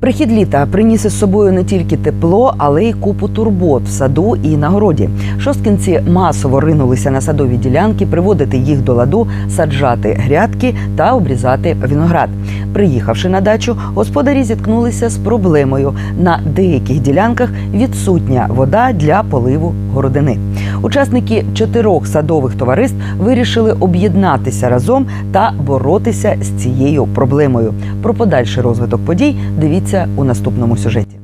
Прихід літа приніс із собою не тільки тепло, але й купу турбот в саду і на городі. Шосткинці масово ринулися на садові ділянки, приводити їх до ладу, саджати грядки та обрізати виноград. Приїхавши на дачу, господарі зіткнулися з проблемою. На деяких ділянках відсутня вода для поливу городини. Учасники чотирьох садових товариств вирішили об'єднатися разом та боротися з цією проблемою. Про подальший розвиток подій дивіться у наступному сюжеті.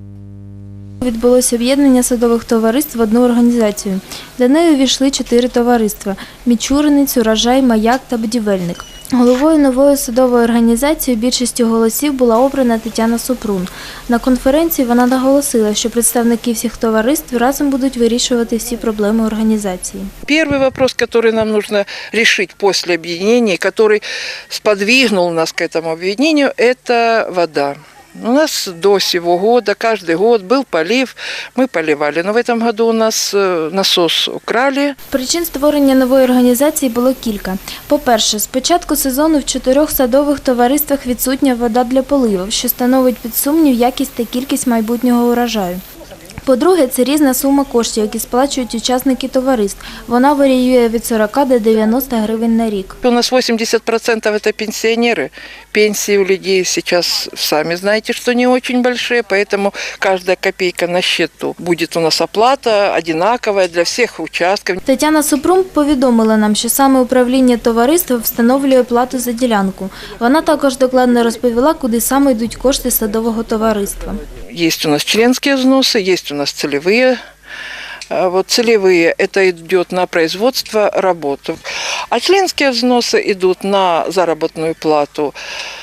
Відбулося об'єднання садових товариств в одну організацію. До неї увійшли чотири товариства: Мічуринець, Урожай, Маяк та Будівельник. Головою нової садової організації більшістю голосів була обрана Тетяна Супрун. На конференції вона наголосила, що представники всіх товариств разом будуть вирішувати всі проблеми організації. Первый вопрос, который нам нужно решить после объединения, который сподвигнул нас к этому объединению, это вода. У нас до сего года, каждый год был полив, мы поливали. Но в этом году у нас э, насос украли. Причин створення нової організації було кілька. По-перше, з початку сезону в чотирьох садових товариствах відсутня вода для поливів, що становить під сумнів якість та кількість майбутнього урожаю. По-друге, це різна сума коштів, які сплачують учасники товариств. Вона варіює від 40 до 90 гривень на рік. У нас 80% это пенсионеры. Пенсии у людей сейчас, сами знаете, что не очень большие, поэтому каждая копейка на счету. Будет у нас оплата одинаковая для всех участков. Тетяна Супрун повідомила нам, що саме управління товариства встановлює плату за ділянку. Вона також докладно розповіла, куди саме йдуть кошти садового товариства. Есть у нас членские взносы, есть у нас целевые. А Вот целевые – это идет на производство работу. А членские взносы идут на заработную плату э,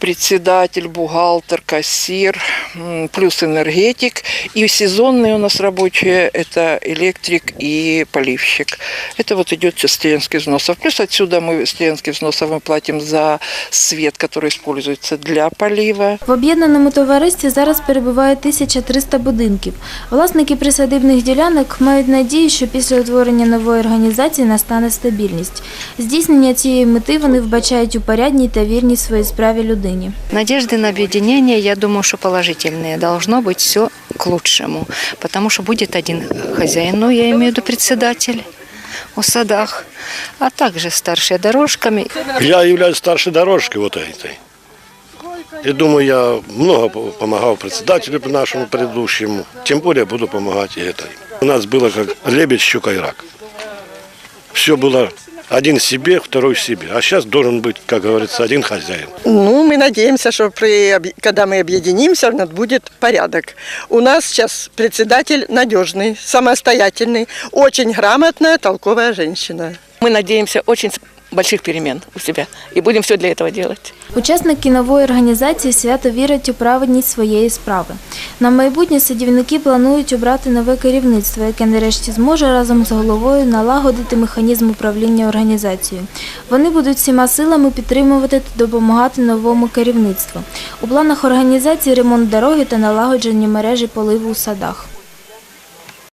председатель, бухгалтер, кассир, м, плюс энергетик. И сезонные у нас рабочие – это электрик и поливщик. Это вот идет с членских взносов. Плюс отсюда мы с членских взносов мы платим за свет, который используется для полива. В об'єднаному товаристві зараз перебуває 1300 будинків. Власники присадибних ділянок мають надію, що після утворення нової організації настане стабільність. Здійснення цієї мети вони вбачають у порядній та вірній своїй справі людині. Надежды на объединение, я думаю, что положительные. Должно быть все к лучшему. Потому что будет один хозяин, ну, я имею в виду председатель о садах, а также старшие дорожками. Я являюсь старшей дорожкой вот этой. И думаю, я много по- помогал председателю нашему предыдущему. Тем более буду помогать и этой. У нас было как лебедь, щука и рак. Все было один себе, второй себе. А сейчас должен быть, как говорится, один хозяин. Ну, мы надеемся, что при, объ- когда мы объединимся, у нас будет порядок. У нас сейчас председатель надежный, самостоятельный, очень грамотная, толковая женщина. Мы надеемся очень больших перемен у себя и будем все для этого делать. Учасники нової організації свято вірять у праведність своєї справи. На майбутнє садівники планують обрати нове керівництво, яке нарешті зможе разом з головою налагодити механізм управління організацією. Вони будуть всіма силами підтримувати та допомагати новому керівництву. У планах організації ремонт дороги та налагодження мережі поливу у садах.